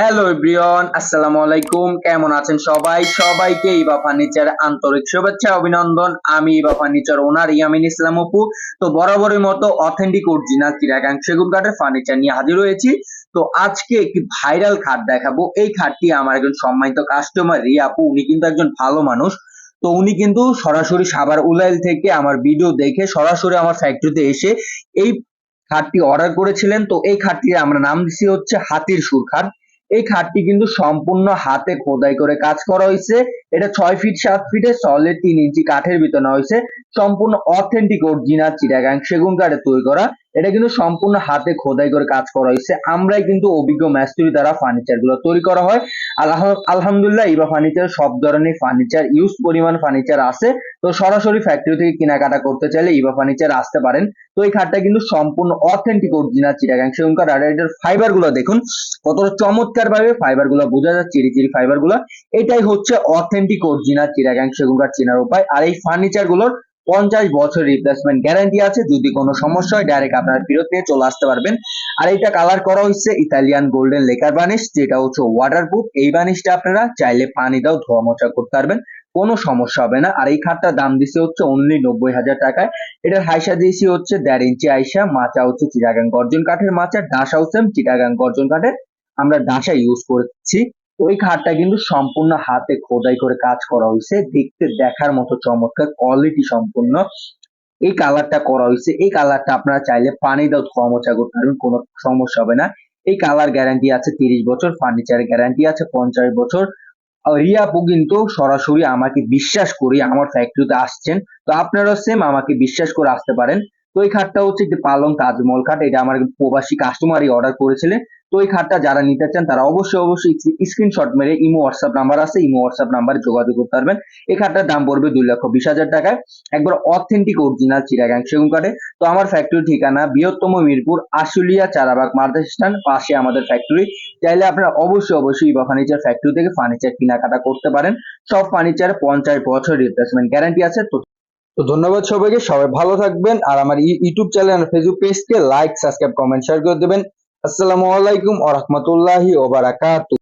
Hello everyone আসসালামু আলাইকুম কেমন আছেন সবাই? সবাইকে ইবা ফার্নিচার আন্তরিক শুভেচ্ছা, অভিনন্দন। আমি ইবা ফার্নিচার ওনার ইয়ামিন ইসলাম অপু। তো বরাবরের মতো অথেন্টিক অরিজিনাল চিরাগাং সেগুন কাঠের ফার্নিচার নিয়ে হাজির হয়েছি। তো আজকে একটি ভাইরাল খাট দেখাবো। এই খাটটি আমার একজন সম্মানিত কাস্টমার রিয়া আপু। উনি কিন্তু একজন ভালো মানুষ। তো উনি কিন্তু সরাসরি সাবার উলাইল থেকে আমার ভিডিও দেখে সরাসরি আমার ফ্যাক্টরিতে এসে এই খাটটি অর্ডার করেছিলেন। তো এই খাটটির আমরা নাম দিছি হচ্ছে হাতির সুর খাট। এই খাটটি কিন্তু সম্পূর্ণ হাতে খোদাই করে কাজ করা হয়েছে। এটা ছয় ফিট সাত ফিটে সলিড তিন ইঞ্চি কাঠের ভিতরে নেওয়া হয়েছে। সম্পূর্ণ অথেন্টিক অরিজিনাল চিটাগাং সেগুন কাঠে তৈরি করা। এটা কিন্তু সম্পূর্ণ হাতে খোদাই করে কাজ করা হয়েছে। আমরাই কিন্তু অভিজ্ঞ ম্যাস্ত্রি দ্বারা ফার্নিচারগুলো তৈরি করা হয়। আল্লাহ আলহামদুলিল্লাহ ইবা ফার্নিচার সব ধরনের ফার্নিচার ইউজ পরিমাণ ফার্নিচার আছে। তো সরাসরি ফ্যাক্টরি থেকে কেনাকাটা করতে চাইলে ইবা ফার্নিচার আসতে পারেন। তো এই খাটটা কিন্তু সম্পূর্ণ অথেন্টিক অরিজিনাল চিটাগাং কাঠ আর ফাইবারগুলো দেখুন কতটা চমৎকার ভাবে ফাইবারগুলো বোঝা যাচ্ছে চিরি চিরি ফাইবারগুলো এটাই হচ্ছে অথেন্টিক অরিজিনাল চিটাগাং সেগুন কাঠ চেনার উপায়। আর এই ফার্নিচারগুলোর পঞ্চাশ বছর রিপ্লেসমেন্ট গ্যারান্টি আছে। যদি কোনো সমস্যা হয় ডাইরেক্ট আপনার ফেরত নিয়ে চলে আসতে পারবেন। আর এটা কালার করা হচ্ছে ইতালিয়ান গোল্ডেন লেকার বানিশ যেটা হচ্ছে ওয়াটারপ্রুফ এই বানিশটা আপনারা চাইলে পানি দাও ধোয়া মোছা করতে পারবেন। কোনো সমস্যা হবে না। আর এই খাটটার দাম দিছে হচ্ছে অনলি নব্বই হাজার টাকায়। এটার হাইসা দিয়েছি হচ্ছে দেড় ইঞ্চি আইসা। মাচা হচ্ছে চিটাগাং গর্জন কাঠের মাচা। ডাসা হচ্ছে চিটাগাং গর্জন কাঠের আমরা ডাসা ইউজ করছি। ওই খাটটা কিন্তু সম্পূর্ণ হাতে খোদাই করে কাজ করা হয়েছে। দেখতে, দেখার মতো চমৎকার কোয়ালিটি সম্পূর্ণ। এই কালারটা করা হয়েছে। এই কালারটা আপনারা চাইলে পানি দাও মোছা করতে পারবেন, কোনো সমস্যা হবে না। এই কালার গ্যারান্টি আছে তিরিশ বছর ফার্নিচার গ্যারান্টি আছে পঞ্চাশ বছর। আর রিয়া কিন্তু সরাসরি আমাকে বিশ্বাস করে আমার ফ্যাক্টরিতে আসছেন। তো আপনারাও সেম আমাকে বিশ্বাস করে আসতে পারেন। তো এই খাটটা হচ্ছে একটি পালং তাজমহল খাট এটা আমার প্রবাসী কাস্টমারই অর্ডার করেছিলেন। তো এই খাটটা যারা নিতে চান, তারা অবশ্যই অবশ্যই স্ক্রিনশট মেরে ইমো হোয়াটসঅ্যাপ নাম্বার আছে, ইমো হোয়াটসঅ্যাপ নাম্বারে যোগাযোগ করতে পারবেন। এই খাটটার দাম পড়বে দুই লক্ষ বিশ হাজার টাকায়। একবার অথেন্টিক অরিজিনাল চিরাগাং সেগুন কাঠে। তো আমার ফ্যাক্টরি ঠিকানা বৃহত্তম মিরপুর, আশুলিয়া, চারাবাগ মার্দাস স্ট্যান্ড পাশে আমাদের ফ্যাক্টরি চাইলে আপনারা অবশ্যই অবশ্যই ইবা ফার্নিচার ফ্যাক্টরি থেকে ফার্নিচার কেনাকাটা করতে পারেন। সব ফার্নিচার পঞ্চাশ বছর রিপ্লেসমেন্ট গ্যারান্টি আছে। তো তো ধন্যবাদ সবাইকে। সবাই ভালো থাকবেন। আর আমার ইউটিউব চ্যানেল ফেসবুক পেজকে লাইক সাবস্ক্রাইব কমেন্ট শেয়ার করে দেবেন। আসসালামু আলাইকুম ওয়া ওবারাকাতু